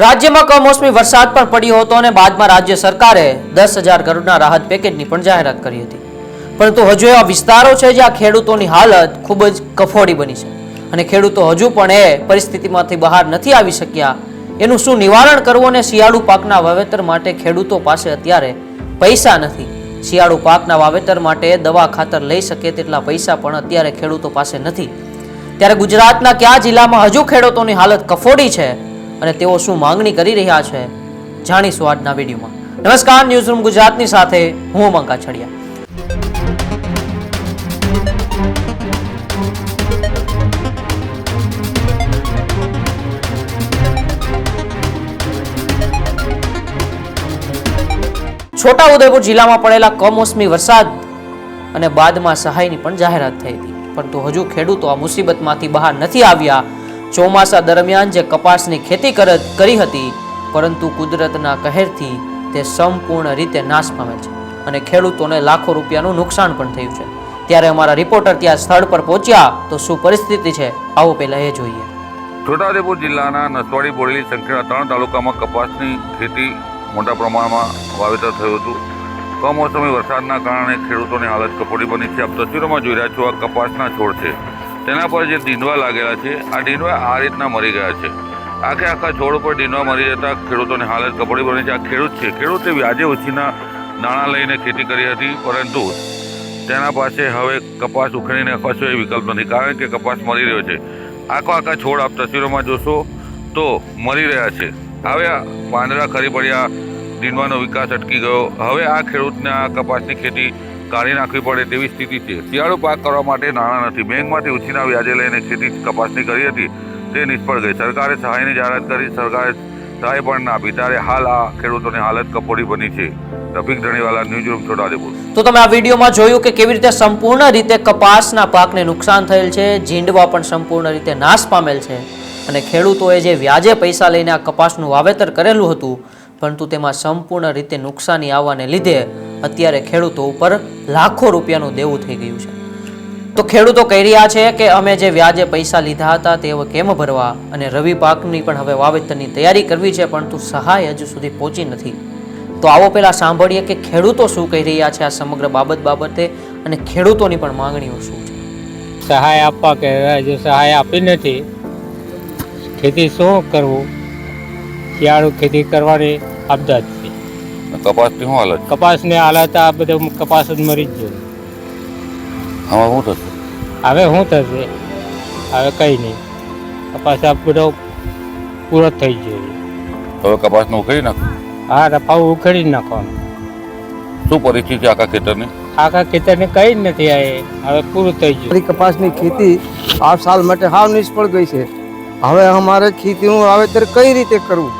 રાજ્યમાં કમોસમી વરસાદ પણ પડ્યો હતો અને બાદમાં રાજ્ય સરકારે દસ હજાર કરોડના રાહત પેકેજની પણ જાહેરાત કરી હતી. પરંતુ હજુ એવા વિસ્તારો છે જ્યાં ખેડૂતોની હાલત ખૂબ જ કફોડી બની છે અને ખેડૂતો હજુ પણ એ પરિસ્થિતિમાંથી બહાર નથી આવી શક્યા. એનું શું નિવારણ કરવું અને શિયાળુ પાકના વાવેતર માટે ખેડૂતો પાસે અત્યારે પૈસા નથી. શિયાળુ પાકના વાવેતર માટે દવા ખાતર લઈ શકે તેટલા પૈસા પણ અત્યારે ખેડૂતો પાસે નથી. ત્યારે ગુજરાતના કયા જિલ્લામાં હજુ ખેડૂતોની હાલત કફોડી છે? અને તેઓ શું માંગણી કરી રહ્યા છે, જાણીશું આજના વિડીયોમાં. નમસ્કાર ન્યૂઝ રૂમ ગુજરાતની સાથે હું મંકા છડિયા. છોટા ઉદયપુર જિલ્લામાં પડેલા કમોસમી વરસાદ અને બાદમાં સહાયની પણ જાહેરાત થઈ હતી. પરંતુ હજુ ખેડૂતો આ મુસીબતમાંથી બહાર નથી આવ્યા ચોમાસા દરમિયાન જે કપાસની ખેતી કર- હતી, પરંતુ કુદરતના કહેરથી તે સંપૂર્ણ રીતે નાશ પામે છે અને ખેડૂતોને લાખો રૂપિયાનું નુકસાન પણ થયું છે. ત્યારે અમારા રિપોર્ટર ત્યાં સ્થળ પર પહોંચ્યા તો શું પરિસ્થિતિ છે, આવો પહેલા એ જોઈએ. છોટાઉદેપુર જિલ્લાના નસવાડી બોડેલી સંખેડા ત્રણ તાલુકામાં કપાસની ખેતી મોટા પ્રમાણમાં વાવેતર થયું હતું. કમોસમી વરસાદના કારણે ખેડૂતોની હાલત કપોડી બની છે. આપ તસવીરોમાં જોઈ રહ્યા છો આ કપાસના છોડ છે. તેના પર જે ડીંડવા લાગેલા છે, આ ડીંડવા આ રીતના મરી ગયા છે. આખે આખા છોડ ઉપર ડીંડવા મરી જતા ખેડૂતોની હાલત કપડી બની છે, આ ખેડૂત છે. ખેડૂતે વ્યાજે ઓછીના નાણાં લઈને ખેતી કરી હતી, પરંતુ તેના પાસે હવે કપાસ ઉખેડીને કશો એ વિકલ્પ નથી, કારણ કે કપાસ મરી રહ્યો છે. આખો આખા છોડ આપ તસવીરોમાં જોશો તો મરી રહ્યા છે. હવે પાંદડા ખરી પડ્યા, ડીંડવાનો વિકાસ અટકી ગયો. હવે આ ખેડૂતને આ કપાસની ખેતી કાઢી નાખવી પડે તેવી સ્થિતિ છે. શિયાળુ પાક કરવા માટે નાણાં નથી. બેંકમાંથી ઉછીના વ્યાજે લઈને ખેતી કપાસની કરી હતી તે નિષ્ફળ ગઈ. સરકારે સહાયની જાહેરાત કરી. સરકારે સહાય પણ ના આપી. ત્યારે હાલ આ ખેડૂતોની હાલત કપોડી બની છે. Rafiq Dhaniwala news room Chhotaudepur. તો તમે આ વિડીયોમાં જોયું કે કેવી રીતે સંપૂર્ણ રીતે કપાસના પાકને નુકસાન થયેલ છે જીંડવા પણ સંપૂર્ણ રીતે નાશ પામેલ છે અને ખેડૂતોએ જે વ્યાજે પૈસા લઈને આ કપાસનું વાવેતર કરેલું હતું, પરંતુ તેમાં સંપૂર્ણ રીતે નુકસાની આવવાને લીધે અત્યારે ખેડૂતો ઉપર લાખો રૂપિયાનું દેવું થઈ ગયું છે. તો ખેડૂતો કહી રહ્યા છે કે અમે જે વ્યાજે પૈસા લીધા હતા તે હવે કેમ ભરવા? અને રવિ પાકની પણ હવે વાવેતરની તૈયારી કરવી છે પરંતુ સહાય હજુ સુધી પહોંચી નથી. તો આવો પહેલા સાંભળીએ કે ખેડૂતો શું કહી રહ્યા છે આ સમગ્ર બાબત બાબતે અને ખેડૂતોની પણ માંગણીઓ શું છે? સહાય આપવા કે હજુ સહાય આપી નથી. ખેતી શું કરવું? શિયાળુ ખેતી કરવાની આપદા જ છે. કપાસની શું હાલત? કપાસની હાલત આ બધું કપાસ જ મરી જ ગયો. હવે શું થશે? હવે શું થશે? હવે કંઈ નહીં. કપાસ આ બધો પૂરો થઈ ગયો. હવે કપાસનું ઉખેડી નાખો. હા રફાવ ઉખેડી જ નાખવાનું. શું પરિસ્થિતિ આખા ખેતરની? આખા ખેતરને કંઈ જ નથી આ હવે પૂરું થઈ ગયું. કપાસની ખેતી આ સાલ માટે હાવ નિષ્ફળ ગઈ છે. હવે અમારે ખેતીનું વાવેતર કઈ રીતે કરવું?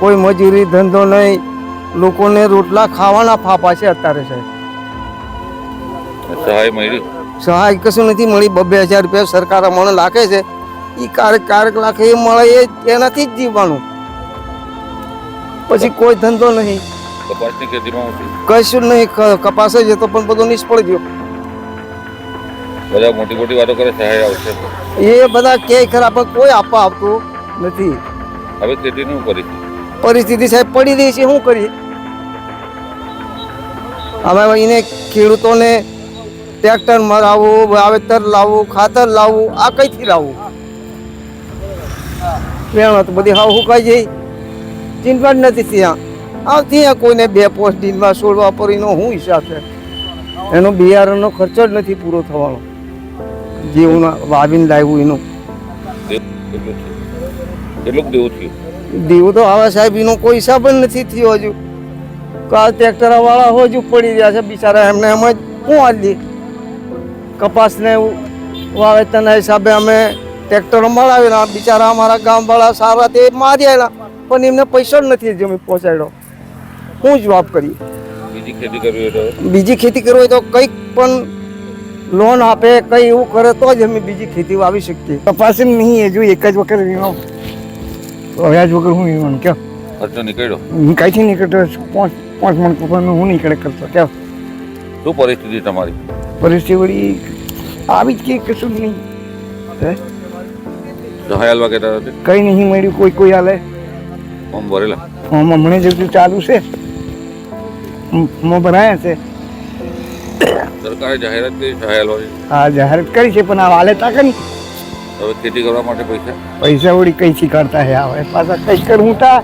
કોઈ મજૂરી ધંધો નહીં. લોકોને રોટલા ખાવાના ફાફા છે અત્યારે સાહેબ. સહાય મળી સહાય કશું નથી મળી બબે હજાર રૂપિયા સરકાર અમને લાગે છે. એ કારક કારક લાખે એ મળે એ એનાથી જ જીવવાનું. પછી કોઈ ધંધો નહીં. કપાસની ખેતીમાં કશું નહીં કપાસ જ હતો પણ બધો નિષ્ફળ ગયો. બધા મોટી મોટી વાતો કરે સહાય આવશે. એ બધા કે ખરા પણ કોઈ આપવા આવતું નથી. હવે ખેતીનું પરિસ્થિતિ? પરિસ્થિતિ સાહેબ પડી રહી છે શું કરીએ? અમે એને ખેડૂતોને ટ્રેક્ટર મરાવવું વાવેતર લાવવું ખાતર લાવવું આ કઈથી લાવવું મહેનત બધી હાવ હુકાઈ જઈ ચિંતા જ નથી ત્યાં આ ત્યાં કોઈને બે પોસ્ટ દિનમાં છોડવા પડીનો શું હિસાબ છે. એનો બિયારણનો ખર્ચો જ નથી પૂરો થવાનો. જે હું વાવીને લાવ્યું એનું. કેટલું દેવું થયું? દેવું તો આવા સાહેબ એનો કોઈ હિસાબ જ નથી થયો હજુ. કાલ ટ્રેક્ટર વાળા હજુ પડી રહ્યા છે બિચારા એમને એમ જ પહોંચી કપાસને વાવેતરના હિસાબે અમે ટ્રેક્ટરો મળાવેલા. બિચારા અમારા ગામવાળા સારા તે મારી આવેલા પણ એમને પૈસા જ નથી જમી પહોંચાડ્યો. હું જવાબ કરીએ બીજી ખેતી કરવી હોય તો? બીજી ખેતી કરવી હોય તો કંઈક પણ લોન આપે કંઈ એવું કરે તો જ અમે બીજી ખેતી વાવી શકીએ. કપાસ નહીં એ જો એક જ વખત વીણો વ્યાજ વગર હું વીણવાનું કેમ ખર્ચો નીકળ્યો? હું કાંઈથી નીકળતો? પાંચ પાંચ મણ કપાસનું હું નીકળે કરતો? કેમ? શું પરિસ્થિતિ તમારી? પરિસ્થિતિ વળી આવી જ કે કશું જ નહીં. હે? હાલવા કહેતા કંઈ નહીં મળ્યું કોઈ કોઈ હાલે. ફોર્મ ભરેલા. ફોર્મ હમણાં જેટલું ચાલુ છે. ફોર્મ ભરાયા છે. સરકારે જાહેરાત કરી સહાય આલવાની આ જાહેરાત કરી છે પણ આ હાલે તાકે નહીં? હવે ખેતી કરવા માટે પૈસા? પૈસા વળી કઈથી કરતા હે? હવે પાછા કઈ કરવું તા.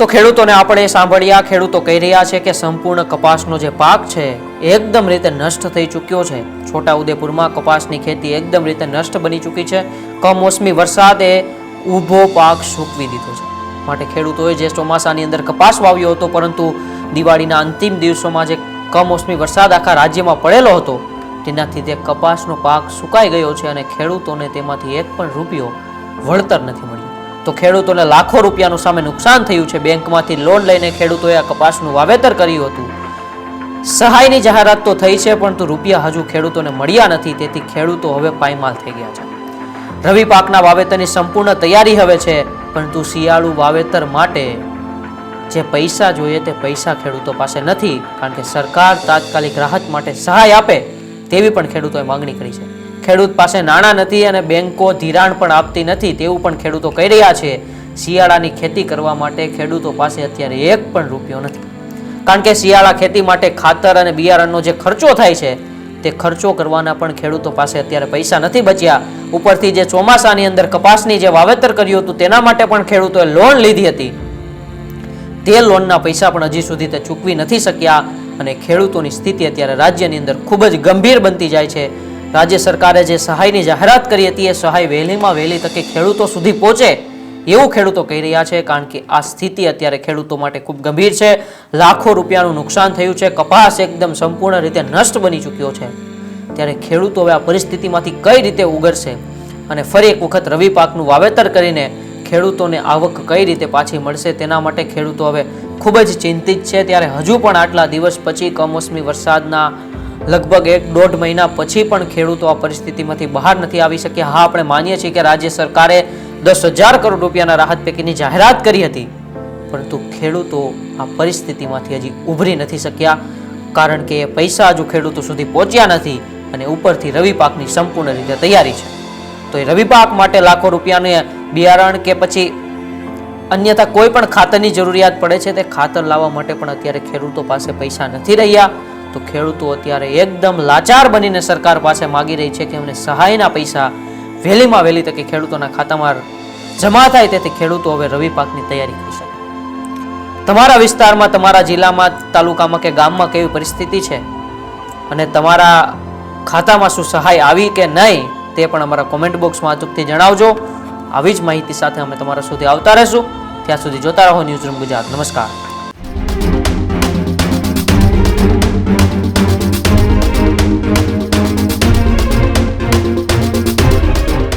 તો ખેડૂતોને આપણે સાંભળ્યા, ખેડૂતો કહી રહ્યા છે કે સંપૂર્ણ કપાસનો જે પાક છે એકદમ રીતે નષ્ટ થઈ ચૂક્યો છે. છોટા ઉદેપુરમાં કપાસની ખેતી એકદમ રીતે નષ્ટ બની ચૂકી છે. કમોસમી વરસાદે ઊભો પાક સૂકવી દીધો છે. માટે ખેડૂતોએ જે ચોમાસાની અંદર કપાસ વાવ્યો હતો, પરંતુ દિવાળીના અંતિમ દિવસોમાં જે કમોસમી વરસાદ આખા રાજ્યમાં પડેલો હતો, તેનાથી તે કપાસનો પાક સુકાઈ ગયો છે અને ખેડૂતોને તેમાંથી એક પણ રૂપિયો વળતર નથી મળ્યું. તો ખેડૂતોને લાખો રૂપિયાનું સામે નુકસાન થયું છે. બેંકમાંથી લોન લઈને ખેડૂતોએ આ કપાસનું વાવેતર કર્યું હતું. સહાયની જાહેરાત તો થઈ છે પરંતુ રૂપિયા હજુ ખેડૂતોને મળ્યા નથી. તેથી ખેડૂતો હવે પાયમાલ થઈ ગયા છે. રવિ પાકના વાવેતરની સંપૂર્ણ તૈયારી હવે છે, પરંતુ શિયાળુ વાવેતર માટે જે પૈસા જોઈએ તે પૈસા ખેડૂતો પાસે નથી, કારણ કે સરકાર તાત્કાલિક રાહત માટે સહાય આપે તેવી પણ ખેડૂતોએ માંગણી કરી છે. ખેડૂત પાસે નાણાં નથી અને બેંકો ધિરાણ પણ આપતી નથી તેવું પણ ખેડૂતો કહી રહ્યા છે. શિયાળાની ખેતી કરવા માટે ખેડૂતો પાસે અત્યારે એક પણ રૂપિયો નથી. કારણ કે શિયાળા ખેતી માટે ખાતર અને બિયારણનો જે ખર્ચો થાય છે, તે ખર્ચો કરવાના પણ ખેડૂતો પાસે અત્યારે પૈસા નથી બચ્યા. ઉપરથી જે ચોમાસાની અંદર કપાસની જે વાવેતર કર્યું હતું, તેના માટે પણ ખેડૂતોએ લોન લીધી હતી. તે લોનના પૈસા પણ હજી સુધી તે ચૂકવી નથી શક્યા અને ખેડૂતોની સ્થિતિ અત્યારે રાજ્યની અંદર ખૂબ જ ગંભીર બનતી જાય છે. રાજ્ય સરકારે જે સહાયની જાહેરાત કરી હતી, એ સહાય વહેલીમાં વહેલી તકે ખેડૂતો સુધી પહોંચે એવું ખેડૂતો કહી રહ્યા છે, કારણ કે આ સ્થિતિ અત્યારે ખેડૂતો માટે ખૂબ ગંભીર છે. લાખો રૂપિયાનું નુકસાન થયું છે, કપાસ એકદમ સંપૂર્ણ રીતે નષ્ટ બની ચૂક્યો છે. ત્યારે ખેડૂતો હવે આ પરિસ્થિતિમાંથી કઈ રીતે ઉગરશે? અને ફરી એક વખત રવિ પાકનું વાવેતર કરીને ખેડૂતોને આવક કઈ રીતે પાછી મળશે? તેના માટે ખેડૂતો હવે ખૂબ જ ચિંતિત છે. ત્યારે હજુ પણ આટલા દિવસ પછી કમોસમી વરસાદના લગભગ એક દોઢ મહિના પછી પણ ખેડૂતો આ પરિસ્થિતિમાંથી બહાર નથી આવી શક્યા. હા, આપણે માનીએ છીએ કે રાજ્ય સરકારે દસ હજાર કરોડ રૂપિયાના રાહત પેકેજની જાહેરાત કરી હતી. પરંતુ ખેડૂતો આ પરિસ્થિતિમાંથી હજી ઉભરી નથી શક્યા, કારણ કે પૈસા હજુ ખેડૂતો સુધી પહોંચ્યા નથી અને ઉપરથી રવિ પાકની સંપૂર્ણ રીતે તૈયારી છે. તો એ રવિ પાક માટે લાખો રૂપિયાને બિયારણ કે પછી અન્યથા કોઈ પણ ખાતરની જરૂરિયાત પડે છે તે ખાતર લાવવા માટે પણ અત્યારે ખેડૂતો પાસે પૈસા નથી રહ્યા. તો ખેડૂતો અત્યારે એકદમ લાચાર બનીને સરકાર પાસે માગી રહી છે કે એમને સહાયના પૈસા વહેલીમાં વહેલી તકે ખેડૂતોના ખાતામાં જમા થાય તેથી ખેડૂતો હવે રવિ પાકની તૈયારી કરી શકે. તમારા વિસ્તારમાં, તમારા જિલ્લામાં, તાલુકામાં કે ગામમાં કેવી પરિસ્થિતિ છે? અને તમારા ખાતામાં શું સહાય આવી કે નહીં, તે પણ અમારા કોમેન્ટ બોક્સમાં અચૂકથી જણાવજો. આવી જ માહિતી સાથે અમે તમારા સુધી આવતા રહીશું. ત્યાં સુધી જોતા રહો ન્યૂઝ રૂમ ગુજરાત. નમસ્કાર.